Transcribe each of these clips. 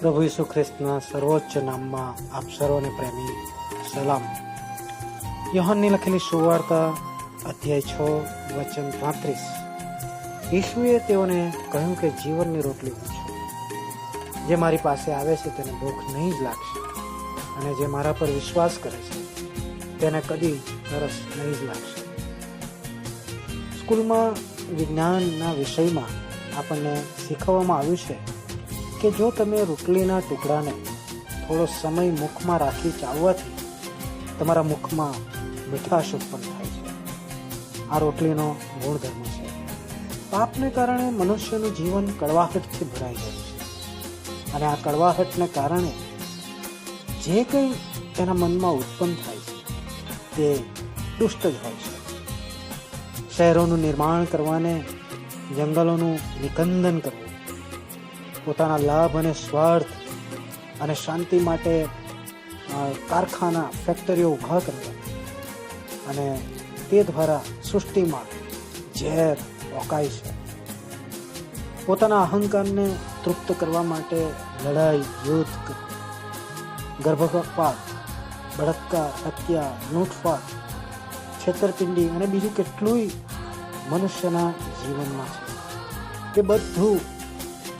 પ્રભુ ઈસુ ખ્રિસ્તના સર્વોચ્ચ નામમાં આપ સર્વને પ્રેમી. સલામ. યોહાનની લખેલી સુવાર્તા અધ્યાય છ, વચન પાંત્રીસ. ઈશુએ તેઓને કહ્યું કે, જીવનની રોટલી હું છું. જે મારી પાસે આવે છે તેને ભૂખ નહીં જ લાગશે અને જે મારા પર વિશ્વાસ કરે છે તેને કદી તરસ નહીં જ લાગશે. સ્કૂલમાં વિજ્ઞાનના વિષયમાં આપણને શીખવવામાં આવ્યું છે કે જો તમે રોટલીના ટુકડાને થોડો સમય મુખમાં રાખી ચાવવાથી તમારા મુખમાં મીઠાશ ઉત્પન્ન થાય છે. આ રોટલીનો ગુણધર્મ છે. પાપને કારણે મનુષ્યનું જીવન કડવાહટથી ભરાઈ જાય છે. અને આ કડવાહટને કારણે જે કંઈ તેના મનમાં ઉત્પન્ન થાય છે, તે દુષ્ટ જ હોય છે. શહેરોનું નિર્માણ કરવાને જંગલોનું નિકંદન કરવું પોતાના લાભ અને સ્વાર્થ અને શાંતિ માટે કારખાના, ફેક્ટરીઓ ઊભા કરતા. અને તે દ્વારા સૃષ્ટિમાં ઝેર ઓકાય છે. પોતાના અહંકારને તૃપ્ત કરવા માટે લડાઈ, યુદ્ધ ગર્ભપાત, બળાત્કાર, હત્યા, લૂંટફાટ, છેતરપિંડી અને બીજું કેટલુંય મનુષ્યના જીવનમાં છે. તે બધું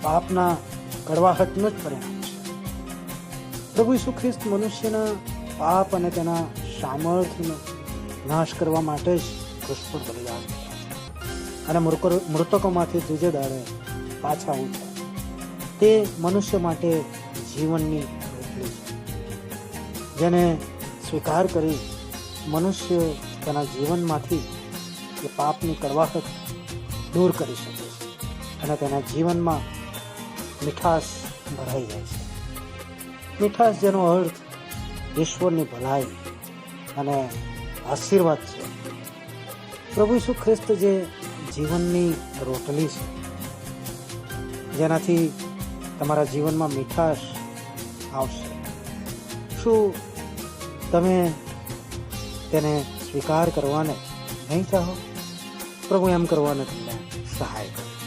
પાપના કડવાહટનું જ પરિણામ છે. પ્રભુ ઈસુ ખ્રિસ્ત મનુષ્યના પાપ અને તેના સામર્થ્યનો નાશ કરવા માટે જ ક્રુસ બલિદાન અને મૃતકોમાંથી ત્રીજે દાડે પાછા ઉઠ્યા, તે મનુષ્ય માટે જીવનની રોટલી છે. જેને સ્વીકાર કરી મનુષ્ય તેના જીવનમાંથી એ પાપની કડવાહટ દૂર કરી શકે છે અને તેના જીવનમાં મીઠાશ ભરાઈ જાય છે. મીઠાશ જેનો અર્થ ઈશ્વરની ભલાઈ અને આશીર્વાદ છે. પ્રભુ ઈસુ ખ્રિસ્ત જે જીવનની રોટલી છે, જેનાથી તમારા જીવનમાં મીઠાશ આવશે. શું તમે તેને સ્વીકાર કરવાને નહીં ચાહો? પ્રભુ એમ કરવાને તમને સહાય કરે